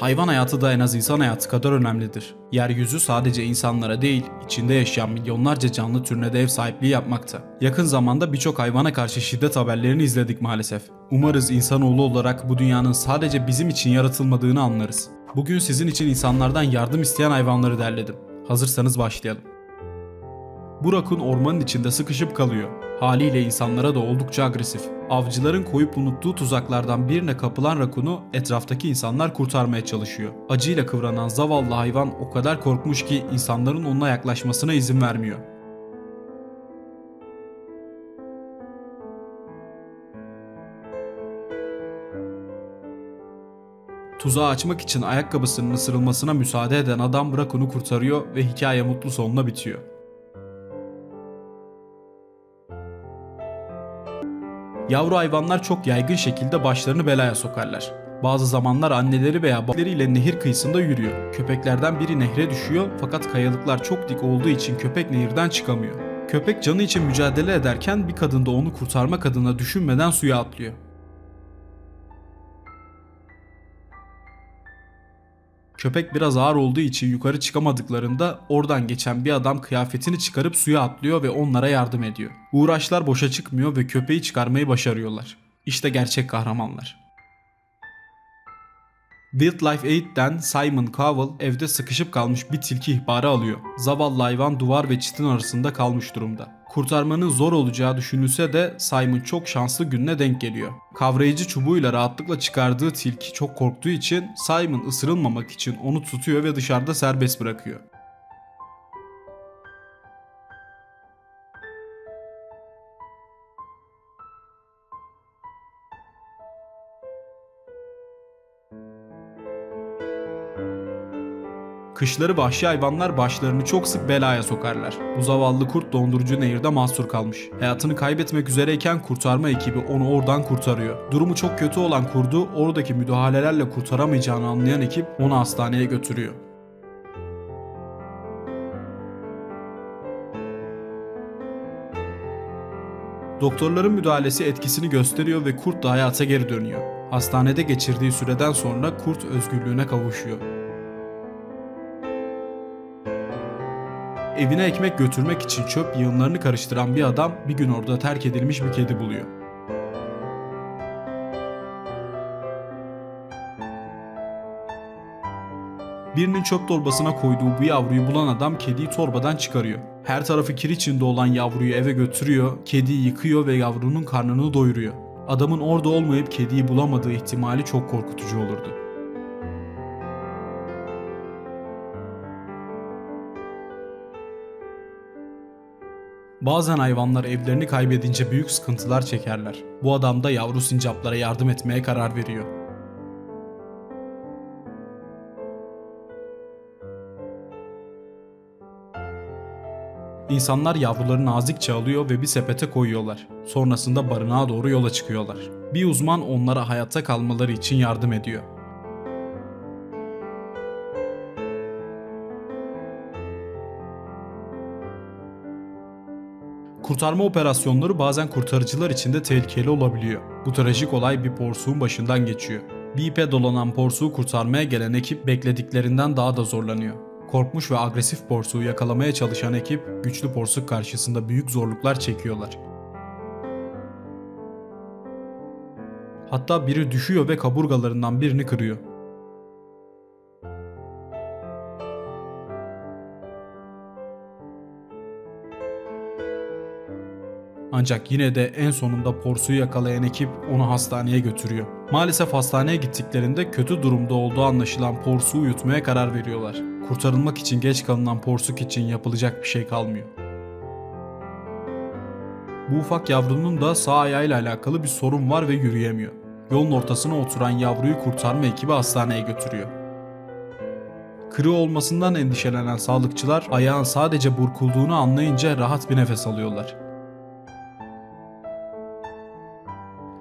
Hayvan hayatı da en az insan hayatı kadar önemlidir. Yeryüzü sadece insanlara değil, içinde yaşayan milyonlarca canlı türüne de ev sahipliği yapmakta. Yakın zamanda birçok hayvana karşı şiddet haberlerini izledik maalesef. Umarız insanoğlu olarak bu dünyanın sadece bizim için yaratılmadığını anlarız. Bugün sizin için insanlardan yardım isteyen hayvanları derledim. Hazırsanız başlayalım. Bu rakun ormanın içinde sıkışıp kalıyor. Haliyle insanlara da oldukça agresif. Avcıların koyup unuttuğu tuzaklardan birine kapılan rakunu etraftaki insanlar kurtarmaya çalışıyor. Acıyla kıvranan zavallı hayvan o kadar korkmuş ki insanların ona yaklaşmasına izin vermiyor. Tuzağı açmak için ayakkabısının ısırılmasına müsaade eden adam rakunu kurtarıyor ve hikaye mutlu sonla bitiyor. Yavru hayvanlar çok yaygın şekilde başlarını belaya sokarlar. Bazı zamanlar anneleri veya babalarıyla nehir kıyısında yürüyor. Köpeklerden biri nehre düşüyor fakat kayalıklar çok dik olduğu için köpek nehirden çıkamıyor. Köpek canı için mücadele ederken bir kadın da onu kurtarmak adına düşünmeden suya atlıyor. Köpek biraz ağır olduğu için yukarı çıkamadıklarında oradan geçen bir adam kıyafetini çıkarıp suya atlıyor ve onlara yardım ediyor. Uğraşlar boşa çıkmıyor ve köpeği çıkarmayı başarıyorlar. İşte gerçek kahramanlar. Wildlife Aid'den Simon Cowell evde sıkışıp kalmış bir tilki ihbarı alıyor. Zavallı hayvan duvar ve çitin arasında kalmış durumda. Kurtarmanın zor olacağı düşünülse de Simon çok şanslı gününe denk geliyor. Kavrayıcı çubuğuyla rahatlıkla çıkardığı tilki çok korktuğu için Simon ısırılmamak için onu tutuyor ve dışarıda serbest bırakıyor. Kışları vahşi hayvanlar başlarını çok sık belaya sokarlar. Bu zavallı kurt dondurucu nehirde mahsur kalmış. Hayatını kaybetmek üzereyken kurtarma ekibi onu oradan kurtarıyor. Durumu çok kötü olan kurdu oradaki müdahalelerle kurtaramayacağını anlayan ekip onu hastaneye götürüyor. Doktorların müdahalesi etkisini gösteriyor ve kurt da hayata geri dönüyor. Hastanede geçirdiği süreden sonra kurt özgürlüğüne kavuşuyor. Evine ekmek götürmek için çöp yığınlarını karıştıran bir adam bir gün orada terk edilmiş bir kedi buluyor. Birinin çöp torbasına koyduğu bu yavruyu bulan adam kediyi torbadan çıkarıyor. Her tarafı kir içinde olan yavruyu eve götürüyor, kediyi yıkıyor ve yavrunun karnını doyuruyor. Adamın orada olmayıp kediyi bulamadığı ihtimali çok korkutucu olurdu. Bazen hayvanlar evlerini kaybedince büyük sıkıntılar çekerler. Bu adam da yavru sincaplara yardım etmeye karar veriyor. İnsanlar yavruları nazikçe alıyor ve bir sepete koyuyorlar. Sonrasında barınağa doğru yola çıkıyorlar. Bir uzman onlara hayatta kalmaları için yardım ediyor. Kurtarma operasyonları bazen kurtarıcılar için de tehlikeli olabiliyor. Bu trajik olay bir porsuğun başından geçiyor. Bir ipe dolanan porsuğu kurtarmaya gelen ekip beklediklerinden daha da zorlanıyor. Korkmuş ve agresif porsuğu yakalamaya çalışan ekip güçlü porsuk karşısında büyük zorluklar çekiyorlar. Hatta biri düşüyor ve kaburgalarından birini kırıyor. Ancak yine de en sonunda porsuyu yakalayan ekip onu hastaneye götürüyor. Maalesef hastaneye gittiklerinde kötü durumda olduğu anlaşılan porsuğu yutmaya karar veriyorlar. Kurtarılmak için geç kalınan porsuk için yapılacak bir şey kalmıyor. Bu ufak yavrunun da sağ ayağıyla alakalı bir sorun var ve yürüyemiyor. Yolun ortasına oturan yavruyu kurtarma ekibi hastaneye götürüyor. Kırığı olmasından endişelenen sağlıkçılar ayağın sadece burkulduğunu anlayınca rahat bir nefes alıyorlar.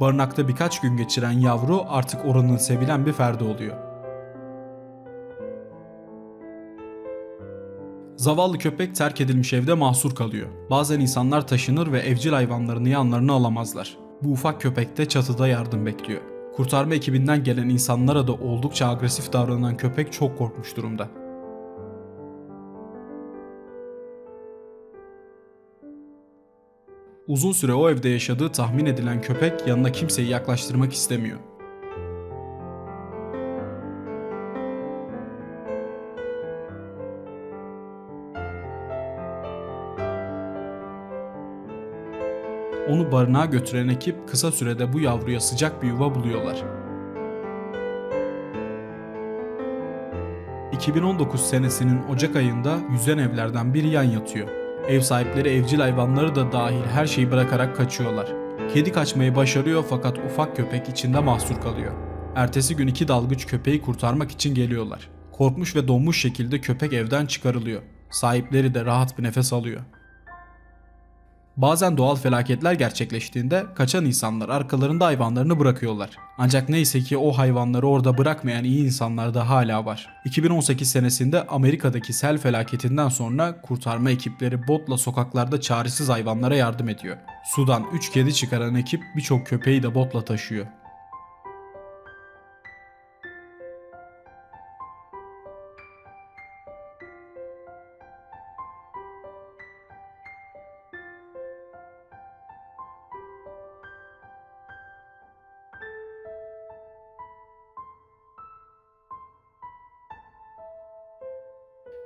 Barınakta birkaç gün geçiren yavru artık oranın sevilen bir ferdi oluyor. Zavallı köpek terk edilmiş evde mahsur kalıyor. Bazen insanlar taşınır ve evcil hayvanlarını yanlarına alamazlar. Bu ufak köpek de çatıda yardım bekliyor. Kurtarma ekibinden gelen insanlara da oldukça agresif davranan köpek çok korkmuş durumda. Uzun süre o evde yaşadığı tahmin edilen köpek yanına kimseyi yaklaştırmak istemiyor. Onu barınağa götüren ekip kısa sürede bu yavruya sıcak bir yuva buluyorlar. 2019 senesinin Ocak ayında yüzen evlerden biri yan yatıyor. Ev sahipleri evcil hayvanları da dahil her şeyi bırakarak kaçıyorlar. Kedi kaçmayı başarıyor fakat ufak köpek içinde mahsur kalıyor. Ertesi gün iki dalgıç köpeği kurtarmak için geliyorlar. Korkmuş ve donmuş şekilde köpek evden çıkarılıyor. Sahipleri de rahat bir nefes alıyor. Bazen doğal felaketler gerçekleştiğinde kaçan insanlar arkalarında hayvanlarını bırakıyorlar. Ancak neyse ki o hayvanları orada bırakmayan iyi insanlar da hala var. 2018 senesinde Amerika'daki sel felaketinden sonra kurtarma ekipleri botla sokaklarda çaresiz hayvanlara yardım ediyor. Sudan 3 kedi çıkaran ekip birçok köpeği de botla taşıyor.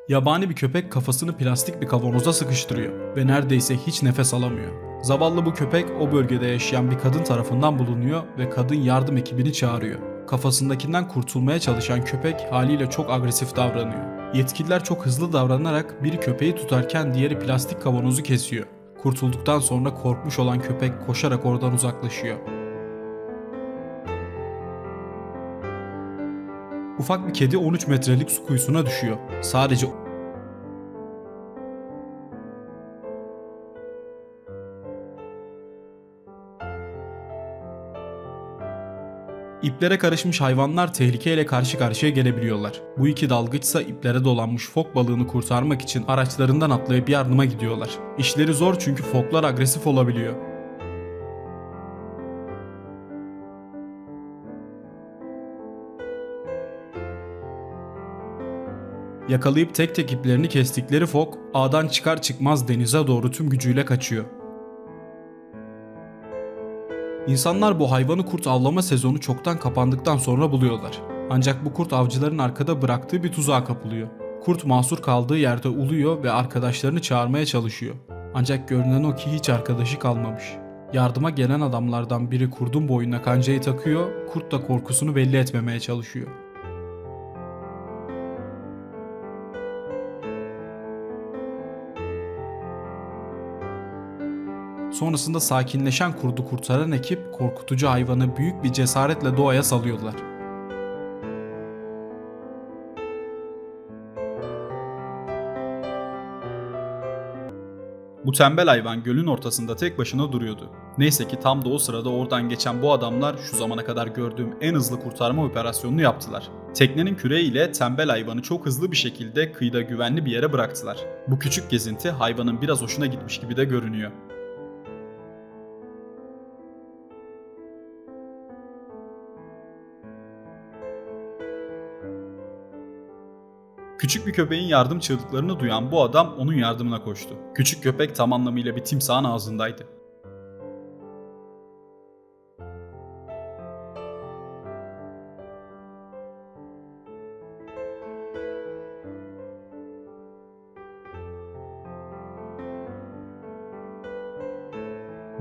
Yabani bir köpek kafasını plastik bir kavanoza sıkıştırıyor ve neredeyse hiç nefes alamıyor. Zavallı bu köpek o bölgede yaşayan bir kadın tarafından bulunuyor ve kadın yardım ekibini çağırıyor. Kafasındakinden kurtulmaya çalışan köpek haliyle çok agresif davranıyor. Yetkililer çok hızlı davranarak biri köpeği tutarken diğeri plastik kavanozu kesiyor. Kurtulduktan sonra korkmuş olan köpek koşarak oradan uzaklaşıyor. Ufak bir kedi 13 metrelik su kuyusuna düşüyor. Sadece İplere karışmış hayvanlar tehlikeyle karşı karşıya gelebiliyorlar. Bu iki dalgıçsa iplere dolanmış fok balığını kurtarmak için araçlarından atlayıp yardıma gidiyorlar. İşleri zor çünkü foklar agresif olabiliyor. Yakalayıp tek tek iplerini kestikleri fok ağdan çıkar çıkmaz denize doğru tüm gücüyle kaçıyor. İnsanlar bu hayvanı kurt avlama sezonu çoktan kapandıktan sonra buluyorlar. Ancak bu kurt avcıların arkada bıraktığı bir tuzağa kapılıyor. Kurt mahsur kaldığı yerde uluyor ve arkadaşlarını çağırmaya çalışıyor. Ancak görünen o ki hiç arkadaşı kalmamış. Yardıma gelen adamlardan biri kurdun boynuna kancayı takıyor, kurt da korkusunu belli etmemeye çalışıyor. Sonrasında sakinleşen kurdu kurtaran ekip korkutucu hayvanı büyük bir cesaretle doğaya salıyorlar. Bu tembel hayvan gölün ortasında tek başına duruyordu. Neyse ki tam da o sırada oradan geçen bu adamlar şu zamana kadar gördüğüm en hızlı kurtarma operasyonunu yaptılar. Teknenin küreğiyle tembel hayvanı çok hızlı bir şekilde kıyıda güvenli bir yere bıraktılar. Bu küçük gezinti hayvanın biraz hoşuna gitmiş gibi de görünüyor. Küçük bir köpeğin yardım çığlıklarını duyan bu adam onun yardımına koştu. Küçük köpek tam anlamıyla bir timsahın ağzındaydı.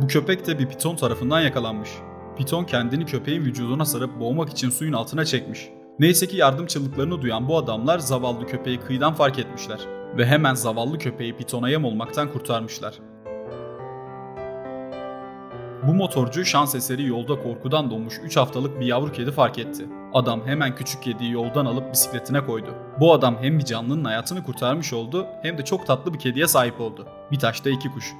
Bu köpek de bir piton tarafından yakalanmış. Piton kendini köpeğin vücuduna sarıp boğmak için suyun altına çekmiş. Neyse ki yardım çığlıklarını duyan bu adamlar zavallı köpeği kıyıdan fark etmişler ve hemen zavallı köpeği pitona yem olmaktan kurtarmışlar. Bu motorcu şans eseri yolda korkudan donmuş 3 haftalık bir yavru kedi fark etti. Adam hemen küçük kediyi yoldan alıp bisikletine koydu. Bu adam hem bir canlının hayatını kurtarmış oldu hem de çok tatlı bir kediye sahip oldu. Bir taşta iki kuş.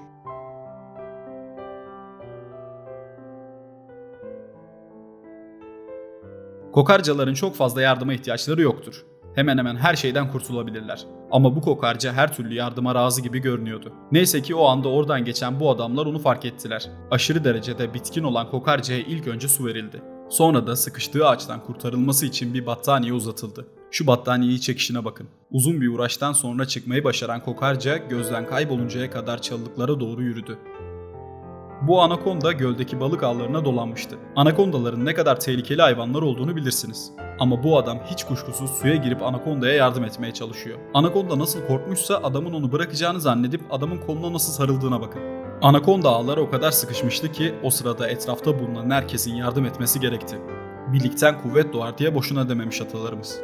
Kokarcaların çok fazla yardıma ihtiyaçları yoktur. Hemen hemen her şeyden kurtulabilirler. Ama bu kokarca her türlü yardıma razı gibi görünüyordu. Neyse ki o anda oradan geçen bu adamlar onu fark ettiler. Aşırı derecede bitkin olan kokarcaya ilk önce su verildi. Sonra da sıkıştığı ağaçtan kurtarılması için bir battaniye uzatıldı. Şu battaniyeyi çekişine bakın. Uzun bir uğraştan sonra çıkmayı başaran kokarca gözden kayboluncaya kadar çalılıklara doğru yürüdü. Bu anakonda göldeki balık ağlarına dolanmıştı. Anakondaların ne kadar tehlikeli hayvanlar olduğunu bilirsiniz. Ama bu adam hiç kuşkusuz suya girip anakondaya yardım etmeye çalışıyor. Anakonda nasıl korkmuşsa adamın onu bırakacağını zannedip adamın koluna nasıl sarıldığına bakın. Anakonda ağlara o kadar sıkışmıştı ki o sırada etrafta bulunan herkesin yardım etmesi gerekti. Birlikten kuvvet doğar diye boşuna dememiş atalarımız.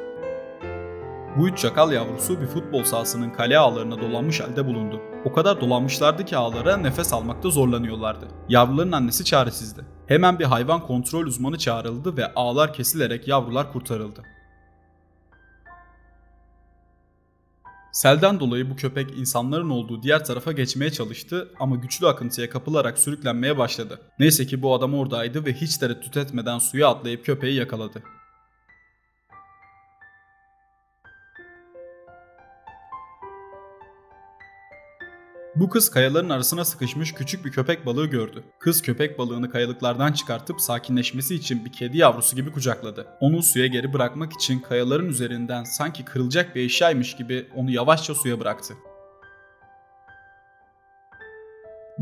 Bu üç çakal yavrusu bir futbol sahasının kale ağlarına dolanmış halde bulundu. O kadar dolanmışlardı ki ağlara nefes almakta zorlanıyorlardı. Yavruların annesi çaresizdi. Hemen bir hayvan kontrol uzmanı çağrıldı ve ağlar kesilerek yavrular kurtarıldı. Selden dolayı bu köpek insanların olduğu diğer tarafa geçmeye çalıştı ama güçlü akıntıya kapılarak sürüklenmeye başladı. Neyse ki bu adam oradaydı ve hiç tereddüt etmeden suya atlayıp köpeği yakaladı. Bu kız kayaların arasına sıkışmış küçük bir köpek balığı gördü. Kız köpek balığını kayalıklardan çıkartıp sakinleşmesi için bir kedi yavrusu gibi kucakladı. Onu suya geri bırakmak için kayaların üzerinden sanki kırılacak bir eşyaymış gibi onu yavaşça suya bıraktı.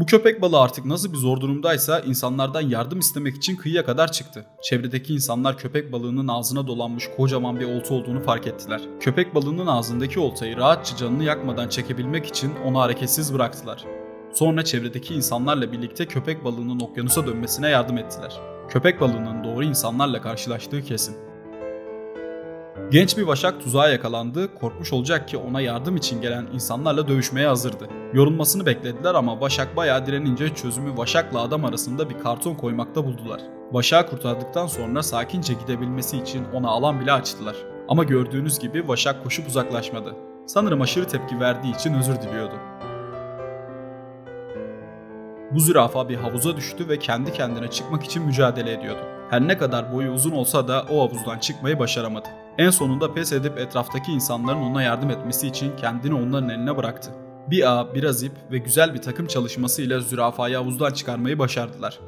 Bu köpek balığı artık nasıl bir zor durumdaysa insanlardan yardım istemek için kıyıya kadar çıktı. Çevredeki insanlar köpek balığının ağzına dolanmış kocaman bir olta olduğunu fark ettiler. Köpek balığının ağzındaki oltayı rahatça canını yakmadan çekebilmek için onu hareketsiz bıraktılar. Sonra çevredeki insanlarla birlikte köpek balığının okyanusa dönmesine yardım ettiler. Köpek balığının doğru insanlarla karşılaştığı kesin. Genç bir vaşak tuzağa yakalandı, korkmuş olacak ki ona yardım için gelen insanlarla dövüşmeye hazırdı. Yorulmasını beklediler ama Vaşak bayağı direnince çözümü Vaşak'la adam arasında bir karton koymakta buldular. Vaşak'ı kurtardıktan sonra sakince gidebilmesi için ona alan bile açtılar. Ama gördüğünüz gibi Vaşak koşup uzaklaşmadı. Sanırım aşırı tepki verdiği için özür diliyordu. Bu zürafa bir havuza düştü ve kendi kendine çıkmak için mücadele ediyordu. Her ne kadar boyu uzun olsa da o havuzdan çıkmayı başaramadı. En sonunda pes edip etraftaki insanların ona yardım etmesi için kendini onların eline bıraktı. Bir ağ, biraz ip ve güzel bir takım çalışmasıyla zürafayı havuzdan çıkarmayı başardılar.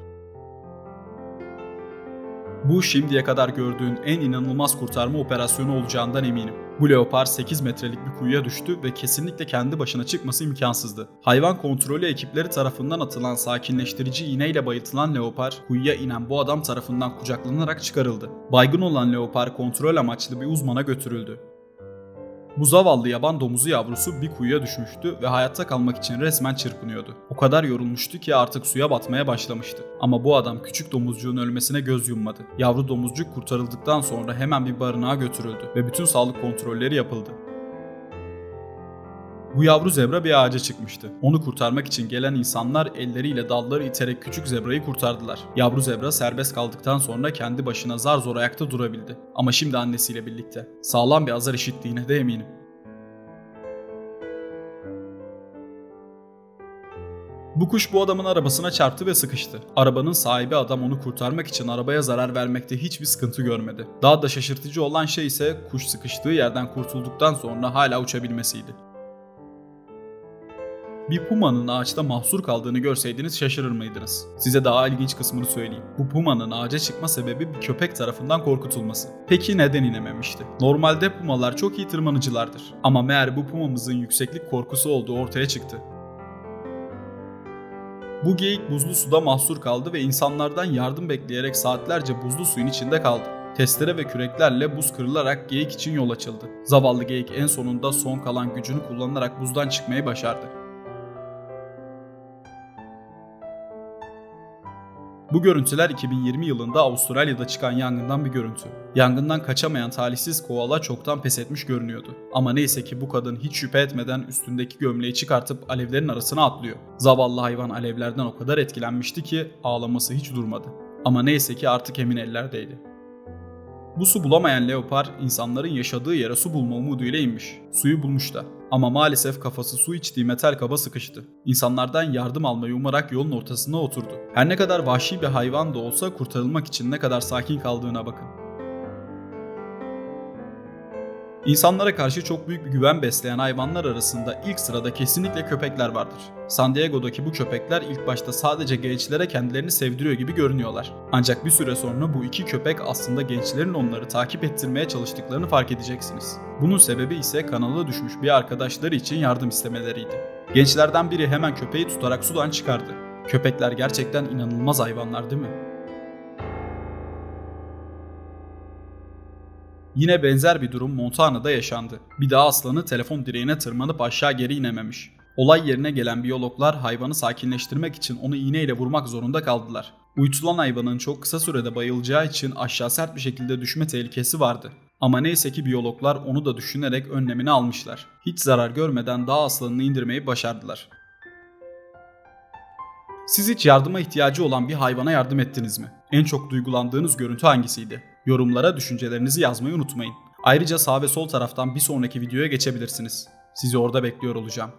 Bu şimdiye kadar gördüğün en inanılmaz kurtarma operasyonu olacağından eminim. Bu leopar 8 metrelik bir kuyuya düştü ve kesinlikle kendi başına çıkması imkansızdı. Hayvan kontrolü ekipleri tarafından atılan sakinleştirici iğneyle bayıltılan leopar, kuyuya inen bu adam tarafından kucaklanarak çıkarıldı. Baygın olan leopar kontrol amaçlı bir uzmana götürüldü. Bu zavallı yaban domuzu yavrusu bir kuyuya düşmüştü ve hayatta kalmak için resmen çırpınıyordu. O kadar yorulmuştu ki artık suya batmaya başlamıştı. Ama bu adam küçük domuzcuğun ölmesine göz yummadı. Yavru domuzcuk kurtarıldıktan sonra hemen bir barınağa götürüldü ve bütün sağlık kontrolleri yapıldı. Bu yavru zebra bir ağaca çıkmıştı. Onu kurtarmak için gelen insanlar elleriyle dalları iterek küçük zebrayı kurtardılar. Yavru zebra serbest kaldıktan sonra kendi başına zar zor ayakta durabildi. Ama şimdi annesiyle birlikte. Sağlam bir azar işittiğine de eminim. Bu kuş bu adamın arabasına çarptı ve sıkıştı. Arabanın sahibi adam onu kurtarmak için arabaya zarar vermekte hiçbir sıkıntı görmedi. Daha da şaşırtıcı olan şey ise kuş sıkıştığı yerden kurtulduktan sonra hala uçabilmesiydi. Bir pumanın ağaçta mahsur kaldığını görseydiniz şaşırır mıydınız? Size daha ilginç kısmını söyleyeyim. Bu pumanın ağaca çıkma sebebi bir köpek tarafından korkutulması. Peki neden inememişti? Normalde pumalar çok iyi tırmanıcılardır. Ama meğer bu pumamızın yükseklik korkusu olduğu ortaya çıktı. Bu geyik buzlu suda mahsur kaldı ve insanlardan yardım bekleyerek saatlerce buzlu suyun içinde kaldı. Testere ve küreklerle buz kırılarak geyik için yol açıldı. Zavallı geyik en sonunda son kalan gücünü kullanarak buzdan çıkmayı başardı. Bu görüntüler 2020 yılında Avustralya'da çıkan yangından bir görüntü. Yangından kaçamayan talihsiz koala çoktan pes etmiş görünüyordu. Ama neyse ki bu kadın hiç şüphe etmeden üstündeki gömleği çıkartıp alevlerin arasına atlıyor. Zavallı hayvan alevlerden o kadar etkilenmişti ki ağlaması hiç durmadı. Ama neyse ki artık emin ellerdeydi. Bu su bulamayan leopar insanların yaşadığı yere su bulma umuduyla inmiş. Suyu bulmuş da. Ama maalesef kafası su içtiği metal kaba sıkıştı. İnsanlardan yardım almayı umarak yolun ortasına oturdu. Her ne kadar vahşi bir hayvan da olsa kurtarılmak için ne kadar sakin kaldığına bakın. İnsanlara karşı çok büyük bir güven besleyen hayvanlar arasında ilk sırada kesinlikle köpekler vardır. San Diego'daki bu köpekler ilk başta sadece gençlere kendilerini sevdiriyor gibi görünüyorlar. Ancak bir süre sonra bu iki köpek aslında gençlerin onları takip ettirmeye çalıştıklarını fark edeceksiniz. Bunun sebebi ise kanala düşmüş bir arkadaşları için yardım istemeleriydi. Gençlerden biri hemen köpeği tutarak sudan çıkardı. Köpekler gerçekten inanılmaz hayvanlar değil mi? Yine benzer bir durum Montana'da yaşandı. Bir daha aslanı telefon direğine tırmanıp aşağı geri inememiş. Olay yerine gelen biyologlar hayvanı sakinleştirmek için onu iğneyle vurmak zorunda kaldılar. Uyutulan hayvanın çok kısa sürede bayılacağı için aşağı sert bir şekilde düşme tehlikesi vardı. Ama neyse ki biyologlar onu da düşünerek önlemini almışlar. Hiç zarar görmeden dağ aslanını indirmeyi başardılar. Siz hiç yardıma ihtiyacı olan bir hayvana yardım ettiniz mi? En çok duygulandığınız görüntü hangisiydi? Yorumlara düşüncelerinizi yazmayı unutmayın. Ayrıca sağ ve sol taraftan bir sonraki videoya geçebilirsiniz. Sizi orada bekliyor olacağım.